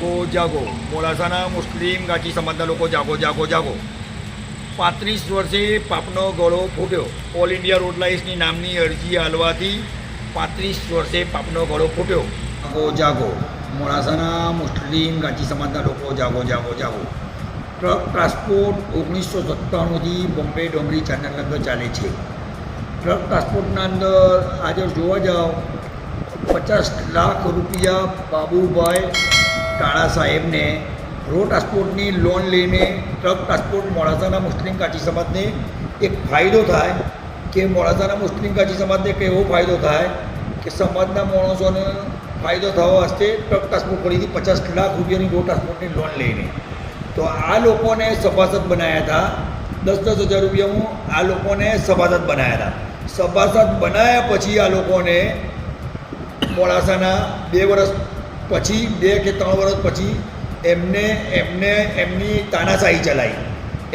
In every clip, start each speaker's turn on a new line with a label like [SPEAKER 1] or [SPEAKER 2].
[SPEAKER 1] જાગો જાગો. મોડાસાના મુસ્લિમ ગાચી સમાજના લોકો જાગો જાગો જાગો. પાંત્રીસ વર્ષે પાપનો ગળો ફૂટ્યો. ઓલ ઇન્ડિયા રોડ લાઇન્સની નામની અરજી હાલવાથી પાંત્રીસ વર્ષે પાપનો ગળો ફૂટ્યો. જાગો જાગો. મોડાસાના મુસ્લિમ ગાચી સમાજના લોકો જાગો જાગો જાગો. ટ્રક ટ્રાન્સપોર્ટ ઓગણીસો સત્તાણુંથી બોમ્બે ડોંગરી ચેનલ અંદર ચાલે છે. ટ્રક ટ્રાન્સપોર્ટના અંદર આજે જોવા જાઓ, પચાસ લાખ રૂપિયા બાબુભાઈ કાળા સાહેબને રોડ ટ્રાન્સપોર્ટની લોન લઈને ટ્રક ટ્રાન્સપોર્ટ મોડાસાના મુસ્લિમ કાચી સમાજને એક ફાયદો થાય કે મોડાસાના મુસ્લિમ કાચી સમાજને એક એવો ફાયદો થાય કે સમાજના માણસોને ફાયદો થવા વાસ્તે ટ્રક ટ્રાન્સપોર્ટ ફરીથી પચાસ લાખ રૂપિયાની રોડ ટ્રાન્સપોર્ટની લોન લઈને. તો આ લોકોને સભાસદ બનાવ્યા હતા. દસ દસ હજાર રૂપિયામાં આ લોકોને સભાસદ બનાવ્યા હતા. સભાસદ બનાવ્યા પછી આ લોકોને મોડાસાના બે વર્ષ પછી બે કે ત્રણ વર્ષ પછી એમને એમને, એમની તાનાશાહી ચલાવી.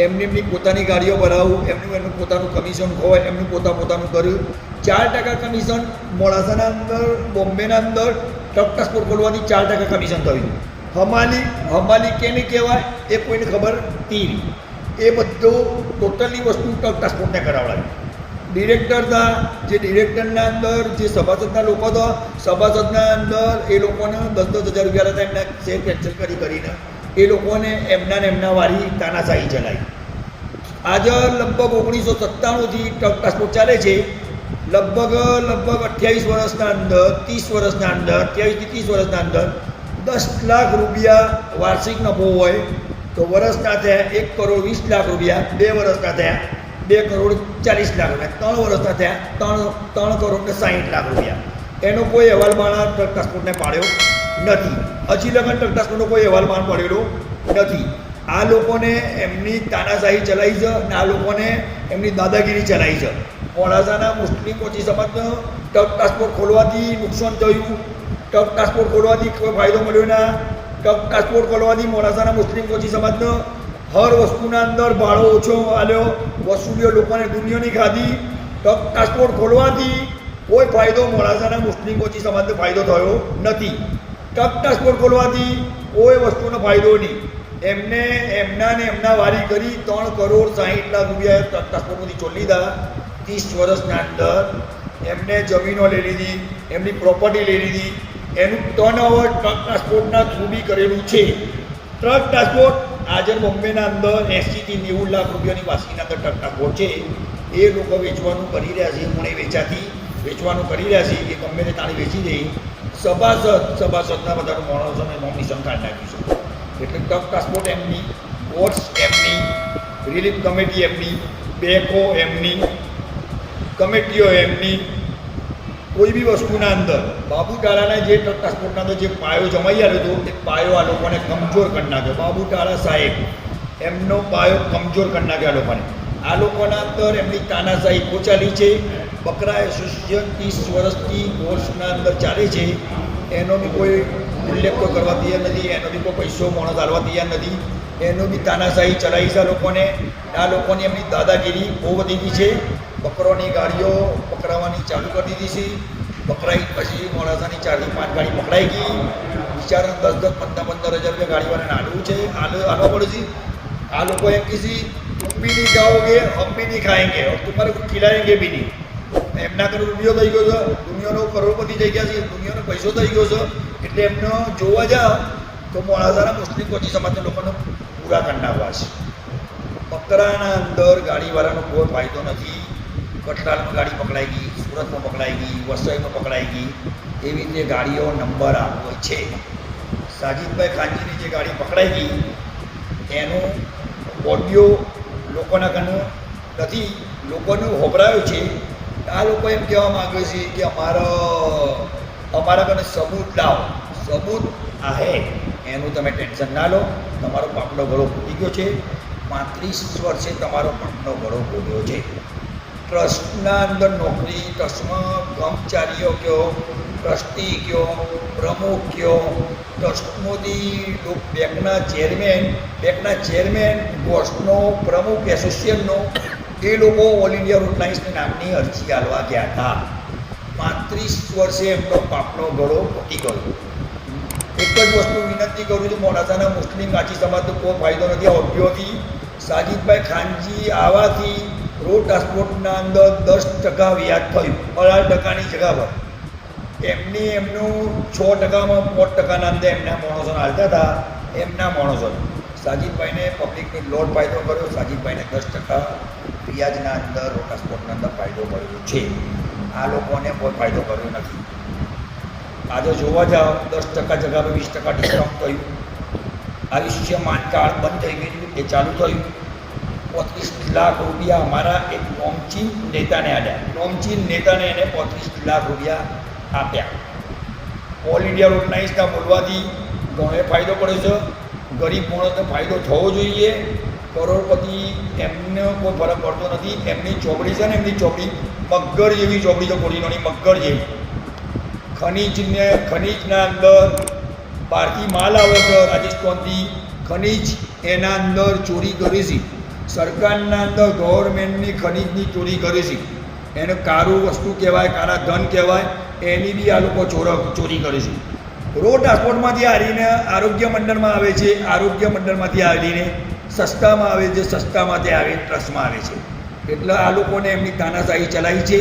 [SPEAKER 1] એમની એમની પોતાની ગાડીઓ ભરાવું, એમનું એમનું પોતાનું કમિશન હોય, એમનું પોતા, પોતાનું કર્યું. ચાર ટકા કમિશન મોડાસાના અંદર, બોમ્બેના અંદર ટ્રક ટ્રાન્સપોર્ટ ખોલવાથી ચાર ટકા કમિશન થયું. હમાલી હમાલી કેને કહેવાય, એ કોઈને ખબર તી એ બધું ટોટલી વસ્તુ ટ્રક ટ્રાન્સપોર્ટને કરાવડાવી. ડિરેક્ટર હતા, જે ડિરેક્ટરના અંદર જે સભાસદના લોકો હતા, સભાસદના અંદર એ લોકોને દસ દસ હજાર રૂપિયા હતા, એમના શેર કેન્સલ કરી કરીને. એ લોકોને એમના ને એમના વાળી તાનાશાહી ચલાવી. આજે લગભગ ઓગણીસો સત્તાણુંથી ટ્રક ટ્રાન્સપોર્ટ ચાલે છે. લગભગ લગભગ અઠ્યાવીસ વર્ષના અંદર, ત્રીસ વર્ષના અંદર અઠ્યાવીસથી ત્રીસ વર્ષના અંદર દસ લાખ રૂપિયા વાર્ષિક નફો હોય તો વર્ષના થયા એક કરોડ વીસ લાખ રૂપિયા બે વર્ષના થયા. બે કરોડ ચાલીસ લાખ રૂપિયા, ત્રણ વર્ષના થયા, ત્રણ ત્રણ કરોડ ને સાહીઠ લાખ રૂપિયા. એનો કોઈ અહેવાલ માણા ટ્રક પાડ્યો નથી. હજી લગન ટ્રક કોઈ અહેવાલ માણ પડેલો નથી. આ લોકોને એમની તાનાશાહી ચલાવી છે અને આ લોકોને એમની દાદાગીરી ચલાવી છે. મોડાસાના મુસ્લિમ ઓછી સમાજનો ટ્રક ટ્રાન્સપોર્ટ ખોલવાથી નુકસાન થયું. ટ્રક ટ્રાન્સપોર્ટ ખોલવાથી કોઈ ફાયદો મળ્યો ના. ટ્રક ટ્રાન્સપોર્ટ ખોલવાથી મોડાસાના મુસ્લિમ ઓછી સમાજનો હર વસ્તુના અંદર ભાડો ઓછો આલ્યો, વસૂલીઓ લોકોને દુનિયાની ખાધી ટ્રાન્સપોર્ટ ખોલવાથી કોઈ ફાયદો મોડાસાના મુસ્લિમ ઓછી સમાજને ફાયદો થયો નથી. ટ્રક ટ્રાન્સપોર્ટ ખોલવાથી કોઈ વસ્તુનો ફાયદો નહીં. એમને, એમના ને એમના વારી કરી ત્રણ કરોડ સાહીઠ લાખ રૂપિયા ટ્રક ટ્રાન્સપોર્ટમાંથી ચોલી લીધા. ત્રીસ વર્ષના અંદર એમને જમીનો લઈ લીધી, એમની પ્રોપર્ટી લઈ લીધી. એનું ટર્ન ઓવર ટ્રક ટ્રાન્સપોર્ટના થ્રુ બી કરેલું છે. ટ્રક ટ્રાન્સપોર્ટ આજે બોમ્બેના અંદર એંસીથી નેવું લાખ રૂપિયાની વાસીના અંદર ટકટકો છે એ લોકો વેચવાનું કરી રહ્યા છે મને વેચાતી વેચવાનું કરી રહ્યા છે, એ ગમે તે તાણી વેચી દે. સભાસદ, સભાસદના બધા માણસો નોમ નિશાન કાઢી નાખ્યું છે. એટલે ટક ટ્રાન્સપોર્ટ એમની, બોટ્સ એમની, રિલીફ કમિટી એમની, બેંકો એમની, કમિટીઓ એમની કોઈ બી વસ્તુના અંદર. બાબુકાળાના જે ટ્રાન્સપોર્ટના અંદર જે પાયો જમાઈ આવ્યો હતો, એ પાયો આ લોકોને કમજોર કરી નાખ્યો. બાબુકાળા સાહેબ, એમનો પાયો કમજોર કરી નાખ્યો આ લોકોને. આ લોકોના અંદર એમની તાનાશાહી પહોંચાડી છે. બકરા એસોસિએશન ત્રીસ વર્ષથી કોર્સના અંદર ચાલે છે. એનો બી કોઈ ઉલ્લેખ તો કરવા તૈયાર નથી. એનો બી કોઈ પૈસો માણસ હાલવા તૈયાર નથી. એનો બી તાનાશાહી ચલાવી છે આ લોકોને. આ લોકોની એમની દાદાગીરી બહુ વધી ગઈ છે. બકરોની ગાડીઓ પકડાવવાની ચાલુ કરી દીધી છે પકડાઈ પછી મોડાસાની ચારથી પાંચ ગાડી પકડાઈ ગઈ બિચારા દસ દસ પંદર પંદર હજાર રૂપિયા ગાડીવાળાને હાલવું છે હાલ હાલવા પડે છે આ લોકો એમ કીધી तुम भी नहीं जाओगे हम भी नहीं खाएंगे और तुम्हारे को खिलाएंगे भी नहीं એમના કરોડ રૂપિયો થઈ ગયો છે દુનિયાનો કરોડપતિ થઈ ગયા છે દુનિયાનો પૈસો થઈ ગયો છે એટલે એમનો જોવા જાઓ તો મોડાસાના મુસ્લિમ કોચી સમાજના લોકોનો પૂરા કરી નાખવા છે બકરાના અંદર ગાડીવાળાનો કોઈ ફાયદો નથી કટલાલમાં ગાડી પકડાઈ ગઈ, સુરતમાં પકડાઈ ગઈ, વસઈમાં પકડાઈ ગઈ, એવી રીતે ગાડીઓ નંબર આપવો છે. સાજીદભાઈ ખાનજીની જે ગાડી પકડાઈ ગઈ, એનું ઓડિયો લોકોના ઘરનું નથી, લોકોનું હોભરાયું છે. આ લોકો એમ કહેવા માગે છે કે અમારો, અમારા ઘરે સબૂત લાવો. સબૂત આ હે એનું તમે ટેન્શન ના લો. તમારો પાપનો ઘડો ફૂટી ગયો છે. પાંત્રીસ વર્ષે તમારો પાપનો ઘડો ફૂટ્યો છે. ટ્રસ્ટના અંદર નોકરી ટ્રસ્ટમાં કર્મચારીઓ કયો, ટ્રસ્ટી કયો, પ્રમુખ કયો, ટ્રસ્ટમાંથી બેંકના ચેરમેન બેંકના ચેરમેન ટ્રસ્ટનો પ્રમુખ એસોસિએશનનો એ લોકો ઓલ ઇન્ડિયા રોડ નામની અરજી હાલવા ગયા હતા. પાંત્રીસ વર્ષે એમનો પાપનો ગળો ફૂટી ગયો. એક જ વસ્તુ વિનંતી કરું છું, મોડાસાના મુસ્લિમ ગાચી સમાજનો કોઈ ફાયદો નથી ઓડિયોથી સાજિદભાઈ ખાનજી આવવાથી રોડ ટ્રાન્સપોર્ટના અંદર દસ ટકા વ્યાજ થયું, અઢાર ટકાની જગા પર. એમની એમનું છ ટકામાં પાંચ ટકાના અંદર એમના માણસો હાલતા હતા, એમના માણસો. સાજિદભાઈને પબ્લિકની લોડ ફાયદો કર્યો, સાજિદભાઈને દસ ટકા વ્યાજના અંદર, રોડ ટ્રાન્સપોર્ટના અંદર ફાયદો કર્યો છે. આ લોકોને કોઈ ફાયદો કર્યો નથી. આજે જોવા જાઓ, દસ ટકા જગા પર વીસ ટકા ડિસ્કાઉન્ટ થયું. આયુષ્યમાન કાર્ડ બંધ થઈ ગયું એ ચાલુ થયું. પોત્રીસ લાખ રૂપિયા અમારા એક નોમચીન નેતાને આપ્યા. નોમચીન નેતાને એને પોત્રીસ લાખ રૂપિયા આપ્યા. ઓલ ઇન્ડિયા રોડનાઇઝના બોલવાથી ઘણો ફાયદો પડે છે. ગરીબ માણસને ફાયદો થવો જોઈએ. કરોડપતિ એમને કોઈ ફરક પડતો નથી. એમની ચોપડી છે ને, એમની ચોપડી મગર જેવી ચોપડી છે કોડીનોની મગર જેવી. ખનીજને, ખનીજના અંદર બહારથી માલ આવે છે રાજસ્થાનથી ખનીજ, એના અંદર ચોરી કરે છે. સરકારના અંદર ગવર્મેન્ટની ખનીજની ચોરી કરે છે. એને કારું વસ્તુ કહેવાય, કારા ધન કહેવાય, એની બી આ લોકો ચોર, ચોરી કરે છે. રોડ ટ્રાન્સપોર્ટમાંથી આવીને આરોગ્ય મંડળમાં આવે છે, આરોગ્ય મંડળમાંથી આવીને સસ્તામાં આવે છે, સસ્તામાંથી આવે, ટ્રસ્ટમાં આવે છે. એટલે આ લોકોને એમની તાનાશાહી ચલાવી છે.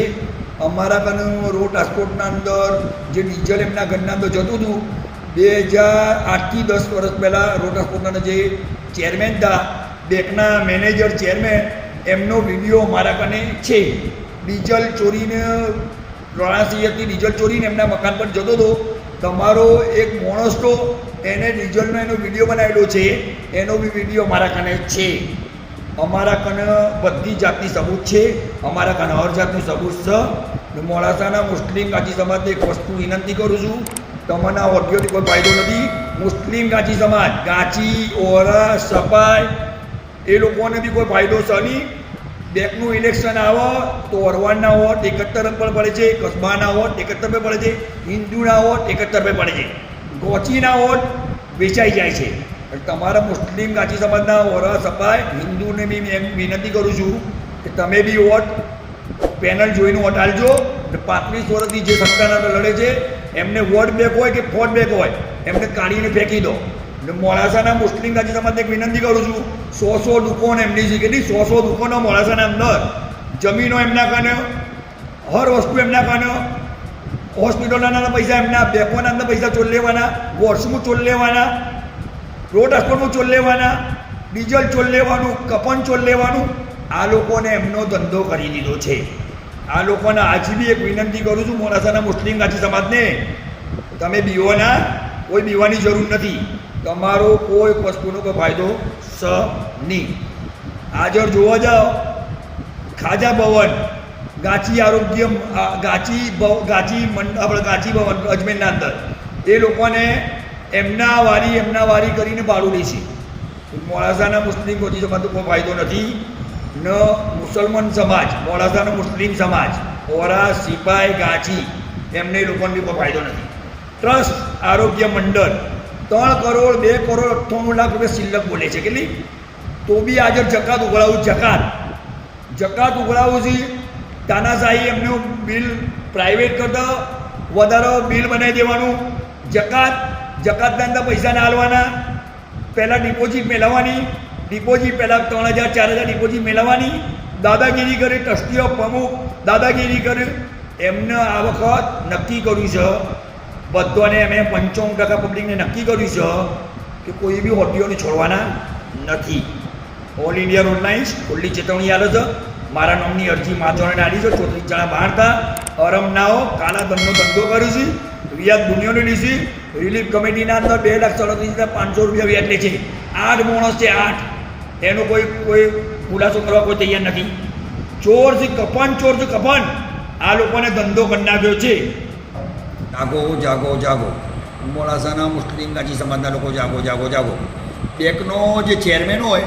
[SPEAKER 1] અમારા ઘરનું રોડ ટ્રાન્સપોર્ટના અંદર જે ડીઝલ એમના ઘરના અંદર જતું હતું બે હજાર આઠથી દસ વર્ષ પહેલાં રોડ ટ્રાન્સપોર્ટના જે ચેરમેન હતા, બેંકના મેનેજર ચેરમેન, એમનો વીડિયો મારા કને છે. ડીઝલ ચોરીને રોણાસિયરથી ડીઝલ ચોરીને એમના મકાન પર જતો હતો. તમારો એક માણસ તો એને ડીઝલનો એનો વીડિયો બનાવેલો છે. એનો બી વીડિયો મારા કને છે. અમારા કને બધી જાતની સબૂત છે. અમારા કને હર જાતનું સબૂત છે. મોડાસાના મુસ્લિમ કાચી સમાજને એક વસ્તુ વિનંતી કરું છું. તમને આ ઓડિયોથી કોઈ ફાયદો નથી. મુસ્લિમ ગાંચી સમાજ, ગાંચી ઓરા સપાઈ, એ લોકોને બી કોઈ ફાયદો છે નહીં. બેંકનું ઇલેક્શન આવો તો અરવાડના વોટ એકહત્તર પર પડે છે, કસ્બાના વોટ એકહત્તર પર પડે છે, હિન્દુના વોટ એકહત્તર પર પડે છે. ગોચીના વોટ વેચાઈ જાય છે. તમારા મુસ્લિમ ગાંચી સમાજના ઓરા સપાય હિન્દુને બી મેં વિનંતી કરું છું કે તમે બી વોટ પેનલ જોઈને વોટ આલજો પાંત્રીસ વર્ષથી જે સત્તાના લડે છે, એમને વોટ બેક હોય કે ફોટ બેક હોય, એમને કાઢીને ફેંકી દો. એટલે મોડાસાના મુસ્લિમ ગાજી સમાજને એક વિનંતી કરું છું, સો સો દુકાન એમની છે કેટલી સો સો દુકાનો મોડાસાના અંદર, જમીનો એમના કાને, હર વસ્તુ એમના કાને, હોસ્પિટલના પૈસા એમના, બેંકોના અંદર પૈસા ચોલ લેવાના, વોશરૂમ ચોલ લેવાના, રોડ રસ્તોનું ચોલ લેવાના, ડીઝલ ચોલ લેવાનું કપન ચોલ લેવાનું, આ લોકોને એમનો ધંધો કરી દીધો છે. આ લોકોને આજે બી એક વિનંતી કરું છું, મોડાસાના મુસ્લિમ ગાજી સમાજને, તમે બીઓના, કોઈ બીવાની જરૂર નથી. તમારો કોઈ વસ્તુનો કોઈ ફાયદો સ નહીં. આગળ જોવા જાઓ, ખાજા ભવન, ગાચી આરોગ્ય ગાંચી ગાચી આપણે ગાચી ભવન, અજમેરના અંદર. એ લોકોને એમના વારી એમના વારી કરીને ભાડું છે. મોડાસાના મુસ્લિમ ગોતી સમાજનો કોઈ ફાયદો નથી. ન મુસલમાન સમાજ, મોડાસાનો મુસ્લિમ સમાજ, ઓરા, સિપાઈ, ગાચી, એમને લોકોને બી કોઈ ફાયદો નથી. ટ્રસ્ટ, આરોગ્ય મંડળ, ત્રણ કરોડ, બે કરોડ અઠ્ઠાણું લાખ રૂપિયા સિલ્લક બોલે છે. કેટલી? તો બી આજે જકાત ઉઘડાવું જકાત. જકાત ઉઘરાવું છે, તાનાશાહી એમનું બિલ પ્રાઇવેટ કરતા વધારો બિલ બનાવી દેવાનું. જકાત, જકાતના અંદર પૈસા ના હાલવાના પહેલાં ડિપોઝિટ મેળવવાની ડિપોઝિટ પહેલાં ત્રણ હજાર, ચાર હજાર ડિપોઝિટ મેળવવાની. દાદાગીરી કરી ટ્રસ્ટીઓ પ્રમુખ દાદાગીરી કરી. એમને આ વખત નક્કી કર્યું છે, બધાને અમે પંચાવન ટકા પબ્લિકને નક્કી કર્યું છે કે કોઈ બી હોટીઓને છોડવાના નથી. ઓલ ઇન્ડિયા રોડલાઇન્સ ખુલ્લી ચેતવણી આવે છે. મારા નામની અરજી માધવને આડી છે. ચોત્રીસ જણા બહાર હતા. અરમ નાઓ કાલા ધનનો ધંધો કર્યો છે. વ્યાજ દુનિયાને લીધી રિલીફ કમિટીના અંદર બે લાખ સડત્રીસ હજાર પાંચસો રૂપિયા વ્યાજ લે છે. આઠ માણસ છે, આઠ. એનો કોઈ કોઈ ખુલાસો કરવા કોઈ તૈયાર નથી. ચોર છે, કપન ચોર છે, કપન. આ લોકોને ધંધો કરી છે. જાગો જાગો જાગો. મોડાસાના મુસ્લિમ ગાજી સમાજના લોકો જાગો જાગો જાગો. બેંકનો જે ચેરમેન હોય,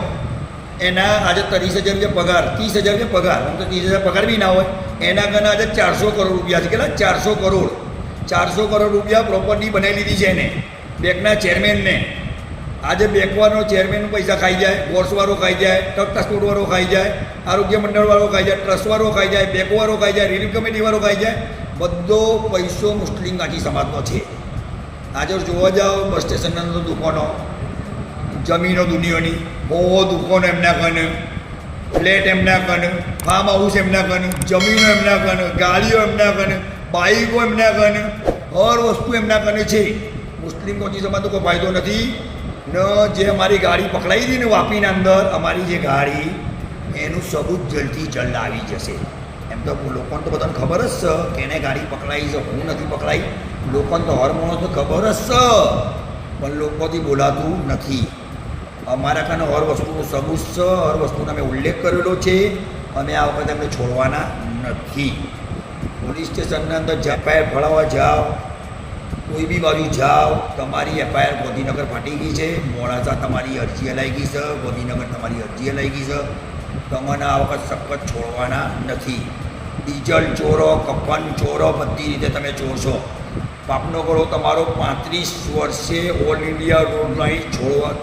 [SPEAKER 1] એના આજે ત્રીસ હજાર રૂપિયા પગાર, ત્રીસ હજાર રૂપિયા પગાર. આમ તો ત્રીસ હજાર પગાર બી ના હોય. એના કને આજે ચારસો કરોડ રૂપિયા છે. કેટલા? ચારસો કરોડ. ચારસો કરોડ રૂપિયા પ્રોપર્ટી બનાવી લીધી છે એને. બેંકના ચેરમેનને આજે બેંકવાનો ચેરમેન પૈસા ખાઈ જાય બોર્સવાળો ખાઈ જાય ટ્રસ્ટવાળો ખાઈ જાય, આરોગ્ય મંડળવાળો ખાઈ જાય ટ્રસ્ટવાળો ખાઈ જાય, બેંકવાળો ખાઈ જાય રિલીફ કમિટીવાળો ખાઈ જાય, બધો પૈસો મુસ્લિમ ગાંઠી સમાજનો છે. આજે જોવા જાઓ, બસ સ્ટેશનના દુકાનો, જમીનો દુનિયાની, બહુ દુકાનો એમના કને ફ્લેટ એમના કને ફાર્મ હાઉસ એમના કને જમીનો એમના કને ગાડીઓ એમના કને બાઈકો એમના કને હર વસ્તુ એમના કને છે. મુસ્લિમ કોચી સમાજનો કોઈ ફાયદો નથી. ન જે અમારી ગાડી પકડાઈ હતી ને વાપીના અંદર, અમારી જે ગાડી, એનું સબૂત જલ્દી જલ્દ આવી જશે. એમ તો લોકોને તો બધાને ખબર જ છે કે એને ગાડી પકડાઈ છે, હું નથી પકડાઈ. લોકોને તો હોર્મોનો તો ખબર જ છે, પણ લોકોથી બોલાતું નથી. અમારા કાને હર વસ્તુનો સબૂત છે, હર વસ્તુનો અમે ઉલ્લેખ કરેલો છે, અમે આ વખતે અમને છોડવાના નથી. પોલીસ સ્ટેશનના અંદર જપાય ફળાવવા જાઓ કોઈ બી બાજુ જાઓ, તમારી એફઆઈઆર ગોધીનગર ફાટી ગઈ છે, મોડાસા તમારી અરજી હલાઈ ગઈ છે, ગોધીનગર તમારી અરજી હલાઈ ગઈ છે. તમને આ વખત સખત છોડવાના નથી. ડીઝલ ચોરો કફન ચોરો બધી રીતે તમે ચોરશો. પાપનો કરો તમારો પાંત્રીસ વર્ષે ઓલ ઇન્ડિયા રોડ લાઈન છોડવા,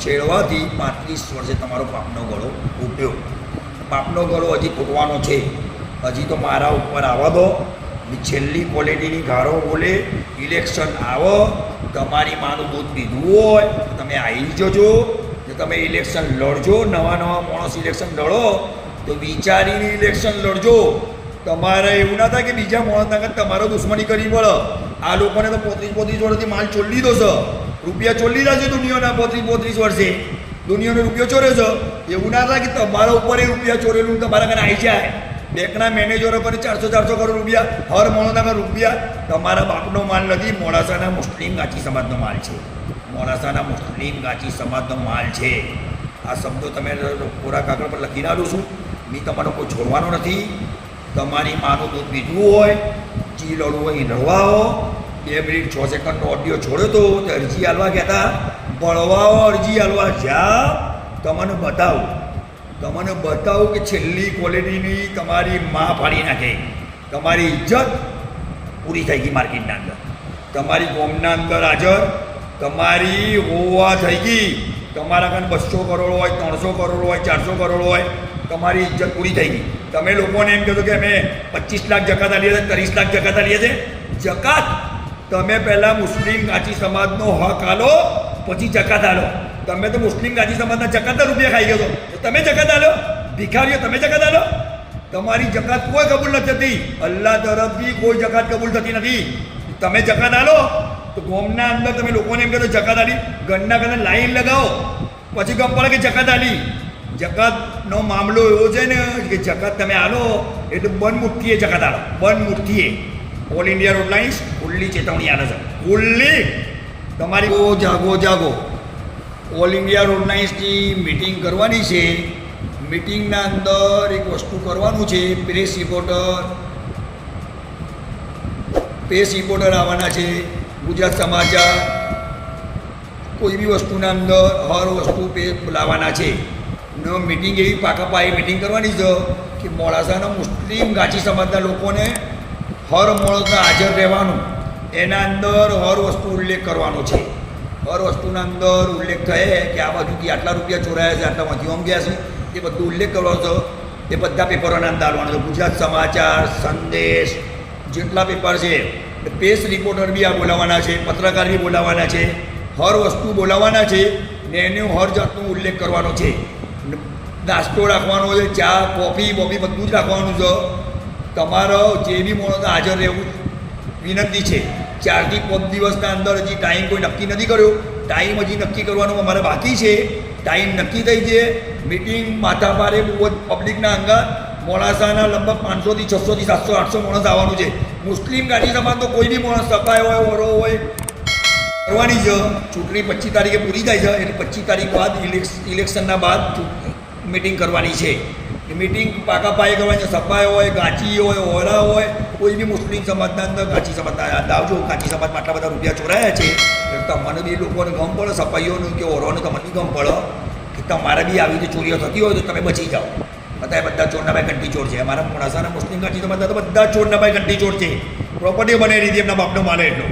[SPEAKER 1] છેડવાથી પાંત્રીસ વર્ષે તમારો પાપનો ગળો ઉઠ્યો પાપનો ગળો હજી ફૂટવાનો છે. હજી તો મારા ઉપર આવવા દો. છેલ્લી ક્વોલિટીની ગારો બોલે ઇલેક્શન આવો, તમારી માનું દૂધ પીધું હોય તમે આવી જજો. જો તમે ઇલેક્શન લડજો, નવા નવા માણસ ઇલેક્શન લડો, તો વિચારીને ઇલેક્શન લડજો. તમારે એવું ના થાય કે બીજા માણસ ના તમારો દુશ્મની કરી પડે આ લોકોને તો પોત્રીસ પોત્રીસ વર્ષથી માલ ચોલી લીધો છે. રૂપિયા ચોરી રહ્યા છે દુનિયાના પોત્રીસ પોત્રીસ વર્ષે. દુનિયાનો રૂપિયો ચોર્યો છે. એવું ના થાય કે તમારા ઉપર એ રૂપિયા ચોરેલું તમારા ઘરે આવી જાય. બેંકના મેનેજરો પર ચારસો ચારસો કરોડ રૂપિયા, હર મોણસના રૂપિયા. તમારા બાપનો માલ નથી, મોડાસાના મુસ્લિમ ગાચી સમાજનો માલ છે. મોડાસાના મુસ્લિમ ગાચી સમાજનો માલ છે. આ શબ્દો તમે કોરા કાગળ પર લખી નાખું છું. મેં તમારો કોઈ છોડવાનો નથી. તમારી માનું દૂધ પીધું હોય, જી લડવું હોય લડવાઓ બે મિનિટ, છ સેકન્ડનો ઓડિયો છોડ્યો તો અરજી હાલવા કહેતા ભણવાઓ અરજી હાલવા જા, તમને બતાવું. તમને બતાવું કે છેલ્લી ક્વોલિટીની તમારી માં ફાડી નાખે. તમારી ઇજ્જત પૂરી થઈ ગઈ માર્કેટના અંદર. તમારી ગોમના અંદર હાજર, તમારી હોવા થઈ ગઈ. તમારા કાન બસો કરોડ હોય, ત્રણસો કરોડ હોય, ચારસો કરોડ હોય, તમારી ઇજ્જત પૂરી થઈ ગઈ. તમે લોકોને એમ કહેતો કે અમે પચીસ લાખ જકાત આલીએ છીએ, ત્રીસ લાખ જકાત આલીએ છીએ. જકાત? તમે પહેલાં મુસ્લિમ કાચી સમાજનો હક આલો, પછી જકાત આલો. તમે તો મુસ્લિમ ગાજી સમાજના જકાતના રૂપિયા ખાઈ ગયો છો. તો તમે જકાત આલો? ભિખારીઓ, તમે જકાત આલો? તમારી જકાત કોઈ કબૂલ નથી થતી. અલ્લાહ તરફથી કોઈ જકાત કબૂલ થતી નથી. તમે જકાત આલો? તો ગોમના અંદર તમે લોકોને એમ કહો જકાત આલી. ઘરના ઘરના લાઈન લગાવો. પછી ગમ પડે કે જકાત આલી. જકાતનો મામલો એવો છે ને કે જકાત તમે આલો એટલે બંધ મુઠ્ઠીએ જકાત આલો. બંધ મુઠ્ઠીએ. ઓલ ઇન્ડિયા રોડ લાઇન્સ ખુલ્લી ચેતવણી આવે છે. ખુલ્લી. તમારી ઓ જાગો જાગો. ઓલ ઇન્ડિયા રોડ મિટિંગ કરવાની છે. મિટિંગના અંદર એક વસ્તુ કરવાનું છે. પ્રેસ રિપોર્ટર પ્રેસ રિપોર્ટર આવવાના છે. ગુજરાત સમાચાર કોઈ બી વસ્તુના અંદર હર વસ્તુ પે લાવવાના છે. ને મિટિંગ એવી પાકા પાયે મિટિંગ કરવાની છે કે મોડાસાના મુસ્લિમ ગાચી સમાજના લોકોને હર મોડતા હાજર રહેવાનું. એના અંદર હર વસ્તુ ઉલ્લેખ કરવાનો છે. હર વસ્તુના અંદર ઉલ્લેખ થયે કે આ બાજુથી આટલા રૂપિયા ચોરાયા છે આટલામાંથી આમ ગયા છે. એ બધું ઉલ્લેખ કરવાનો છો. એ બધા પેપરોના અંદર આવવાનો છે. ગુજરાત સમાચાર સંદેશ જેટલા પેપર છે પેસ રિપોર્ટર બી આ બોલાવવાના છે, પત્રકાર બી બોલાવવાના છે, હર વસ્તુ બોલાવવાના છે ને એનો હર જાતનો ઉલ્લેખ કરવાનો છે. નાસ્તો રાખવાનો છે, ચા કોફી બોફી બધું જ રાખવાનું છે. તમારો જે બી મોણો હાજર રહેવું વિનંતી છે. ચારથી પાંચ દિવસના અંદર હજી ટાઈમ કોઈ નક્કી નથી કર્યો. ટાઈમ હજી નક્કી કરવાનો અમારે બાકી છે. ટાઈમ નક્કી થઈ છે. મિટિંગ માથા પારે બહુ જ પબ્લિકના અંગા મોડાસાના લગભગ પાંચસોથી છસોથી સાતસો, આઠસો માણસ આવવાનું છે. મુસ્લિમ ગાંધી સમાજ તો કોઈ બી માણસ સફાઈ હોય, ઓરો હોય, કરવાની છે. ચૂંટણી પચીસ તારીખે પૂરી થાય છે. એટલે પચીસ તારીખ બાદ ઇલેક્શનના બાદ મિટિંગ કરવાની છે. મિટિંગ પાકા પાયે કરવાની સફાઈ હોય ગાચી હોય ઓરા હોય, કોઈ બી મુસ્લિમ સમાજના અંદર ગાચી સમાજના લાવજો ગાચી સમાજમાં આટલા બધા રૂપિયા ચોરાયા છે તમને બી લોકોને ગમ પડે, સફાઈઓનું કે ઓરોને તમને બી ગમ પડે, કે તમારે બી આવી રીતે ચોરીઓ થતી હોય તો તમે બચી જાઓ. બધા બધા ચોરના ભાઈ કંટી ચોર છે. અમારા મોડાસાના મુસ્લિમ ગાચી સમાજના તો બધા ચોરના ભાઈ ઘંટી ચોર છે. પ્રોપર્ટી બનાવી દીધી એમના બાપનો માલે એટલો.